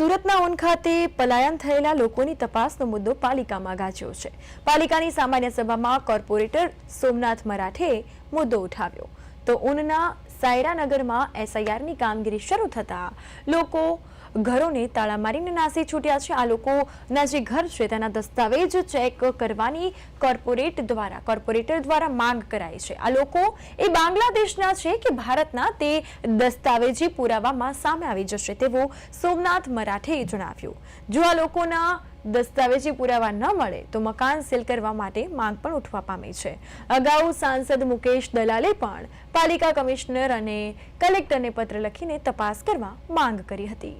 સુરતના ઊન ખાતે પલાયન થયેલા લોકોની તપાસનો મુદ્દો પાલિકામાં ગાજ્યો છે. પાલિકાની સામાન્ય સભામાં કોર્પોરેટર સોમનાથ મરાઠે મુદ્દો ઉઠાવ્યો. તો ઊનના સાયરાનગરમાં એસઆઈઆરની કામગીરી શરૂ થતાં લોકો ઘરોને તાળા મારીને નાસી છૂટ્યા છે. આ લોકોના જે ઘર છે. તેના દસ્તાવેજ ચેક કરવાની કોર્પોરેટ દ્વારા, કોર્પોરેટર દ્વારા માંગ કરાઈ છે. આ લોકો એ બાંગ્લાદેશના છે કે ભારતના, તે દસ્તાવેજી પુરાવામાં સામે આવી જશે તેવું સોમનાથ મરાઠેએ જણાવ્યું. જો આ લોકોના દસ્તાવેજી પુરાવા ન મળે તો મકાન સીલ કરવા માટે માંગ પણ ઉઠવા પામી છે. અગાઉ સાંસદ મુકેશ દલાલે પણ પાલિકા કમિશનર અને કલેક્ટરને પત્ર લખીને તપાસ કરવા માંગ કરી હતી.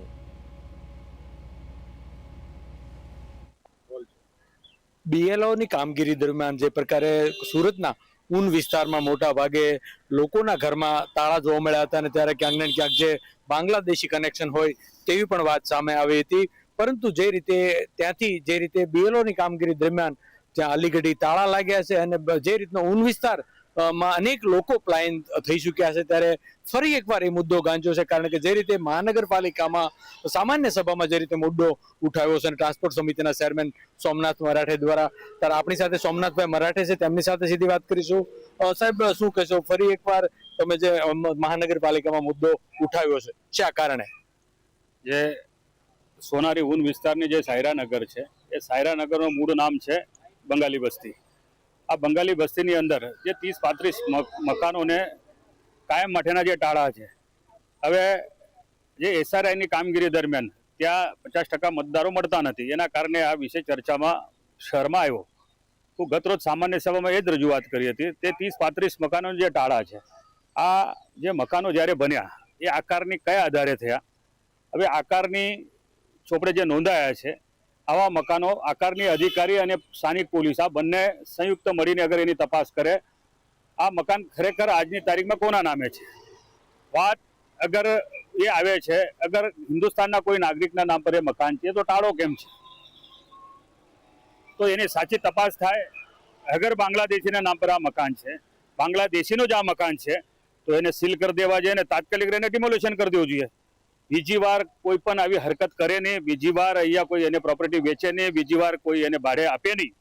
બીએલઓની કામગીરી દરમિયાન જે પ્રકારે સુરતના ઊન વિસ્તારમાં મોટા ભાગે લોકોના ઘરમાં તાળા જોવા મળ્યા હતા અને ત્યારે ક્યાંક ને ક્યાંક જે બાંગ્લાદેશી કનેક્શન હોય તેવી પણ વાત સામે આવી હતી. પરંતુ જે રીતે ત્યાંથી જે રીતે બીએલઓની કામગીરી દરમિયાન જ્યાં અલીગઢી તાળા લાગ્યા છે અને જે રીતનો ઊન વિસ્તારમાં અનેક લોકો પ્લાયન થઈ ચૂક્યા છે, ત્યારે ફરી એકવાર એ મુદ્દો ગાંજો છે, કારણ કે જે રીતે મહાનગરપાલિકામાં, સામાન્ય સભામાં જે રીતે મુદ્દો ઉઠાવ્યો છે અને ટ્રાન્સપોર્ટ સમિતિના ચેરમેન સોમનાથ મરાઠે દ્વારા, ત્યારે આપણી સાથે સોમનાથભાઈ મરાઠે છે, તેમની સાથે સીધી વાત કરીશું. સાહેબ, શું કહેશો? ફરી એકવાર તમે જે મહાનગરપાલિકામાં મુદ્દો ઉઠાવ્યો છે, શા કારણે? જે સોનારી ઊન વિસ્તારની જે સાયરાનગર છે, એ સાયરાનગરનું મૂળ નામ છે બંગાળી વસ્તી આ બંગાળી વસ્તીની અંદર જે ત્રીસ પાંત્રીસ મકાનોને કાયમ માટેના જે ટાળા છે, હવે જે એસઆરઆઈની કામગીરી દરમિયાન ત્યાં પચાસ ટકા મતદારો મળતા નથી. એના કારણે આ વિશે ચર્ચામાં શહેરમાં આવ્યો. હું ગતરોજ સામાન્ય સભામાં એ જ રજૂઆત કરી હતી. તે ત્રીસ પાંત્રીસ મકાનો જે ટાળા છે, આ જે મકાનો જ્યારે બન્યા, એ આકારની કયા આધારે થયા? હવે આકારની ચોપડે જે નોંધાયા છે, આવા મકાનો આકારની અધિકારી અને સ્થાનિક પોલીસ, આ બંને સંયુક્ત મળીને અગર એની તપાસ કરે, આ મકાન ખરેખર આજની તારીખમાં કોના નામે છે? વાત અગર એ આવે છે, અગર હિન્દુસ્તાનના કોઈ નાગરિકના નામ પર એ મકાન છે, તો ટાળો કેમ છે? તો એની સાચી તપાસ થાય, અગર બાંગ્લાદેશીના નામ પર આ મકાન છે, બાંગ્લાદેશીનું જ આ મકાન છે, તો એને સીલ કરી દેવા જોઈએ અને તાત્કાલિક રહીને ડિમોલેશન કરી દેવું જોઈએ. બીજી વાર કોઈ પણ આવી હરકત કરે નહીં બીજી વાર અહીંયા કોઈ એને પ્રોપર્ટી વેચે નહીં બીજી વાર કોઈ એને ભાડે આપે નહીં.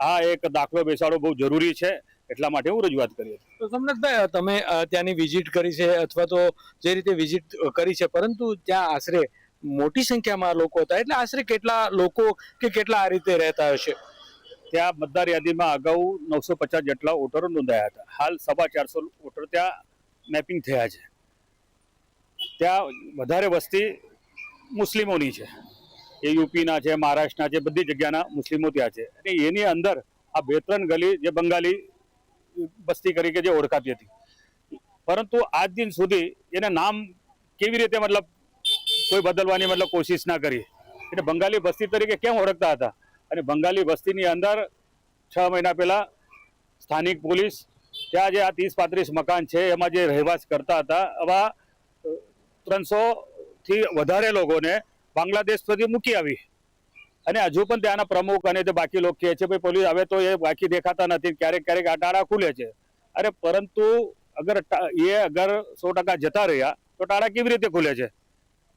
આ એક દાખલો બેસાડો બહુ જરૂરી છે. એટલા માટે હું રજૂઆત કરી હતી. તો સોમનાથભાઈ તમે ત્યાંની વિઝિટ કરી છે અથવા તો જે રીતે વિઝિટ કરી છે પરંતુ ત્યાં આશરે મોટી સંખ્યામાં લોકો હતા. એટલે આશરે કેટલા લોકો કે કેટલા આ રીતે રહેતા હશે? ત્યાં મતદાર યાદીમાં અગાઉ નવસો પચાસ જેટલા વોટરો નોંધાયા હતા. હાલ સવા ચારસો વોટર ત્યાં મેપિંગ થયા છે. ત્યાં વધારે વસ્તી મુસ્લિમોની છે. એ યુપીના છે, મહારાષ્ટ્રના છે, બધી જગ્યાના મુસ્લિમો ત્યાં છે. અને એની અંદર આ બે ત્રણ ગલી જે બંગાળી વસ્તી તરીકે જે ઓળખાતી હતી. પરંતુ આજ દિન સુધી એને નામ કેવી રીતે મતલબ કોઈ બદલવાની મતલબ કોશિશ ના કરી. એટલે બંગાળી વસ્તી તરીકે કેમ ઓળખતા હતા? અને બંગાળી વસ્તીની અંદર છ મહિના પહેલાં સ્થાનિક પોલીસ ત્યાં જે આ ત્રીસ પાંત્રીસ મકાન છે, એમાં જે રહેવાસ કરતા હતા, આવા ત્રણસો થી વધારે લોકોને બાંગ્લાદેશ સુધી મૂકી આવી. અને હજુ પણ ત્યાંના પ્રમુખ અને જે બાકી લોકો કહે છે, ભાઈ, પોલીસ હવે તો એ બાકી દેખાતા નથી, ક્યારેક ક્યારેક આ ટાળા ખુલે છે. અરે, પરંતુ અગર એ અગર સો ટકા જતા રહ્યા, તો ટાળા કેવી રીતે ખુલે છે?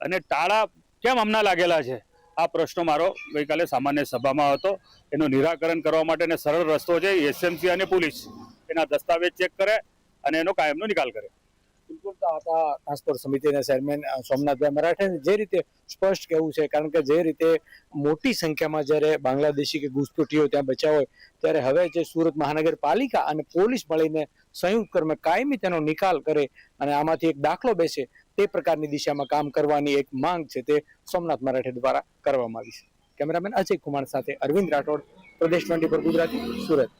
અને ટાળા કેમ હમણાં લાગેલા છે? આ પ્રશ્નો મારો ગઈકાલે સામાન્ય સભામાં હતો. એનું નિરાકરણ કરવા માટેનો સરળ રસ્તો છે, એસએમસી અને પોલીસ. એના દસ્તાવેજ ચેક કરે અને એનો કાયમનો નિકાલ કરે. બિલકુલ ટ્રાન્સપોર્ટ સમિતિના ચેરમેન સોમનાથભાઈ મરાઠે. જે રીતે સ્પષ્ટ કહેવું છે, કારણ કે જે રીતે મોટી સંખ્યામાં જ્યારે બાંગ્લાદેશી કે ઘૂસપુટીઓ ત્યાં બચ્યા હોય, ત્યારે હવે જે સુરત મહાનગરપાલિકા અને પોલીસ મળીને સંયુક્ત કર્મે કાયમી તેનો નિકાલ કરે અને આમાંથી એક દાખલો બેસે, તે પ્રકારની દિશામાં કામ કરવાની એક માંગ છે તે સોમનાથ મરાઠે દ્વારા કરવામાં આવી છે. કેમેરામેન અજય કુમાર સાથે અરવિંદ રાઠોડ, પ્રદેશ ટ્વેન્ટી ગુજરાતી, સુરત.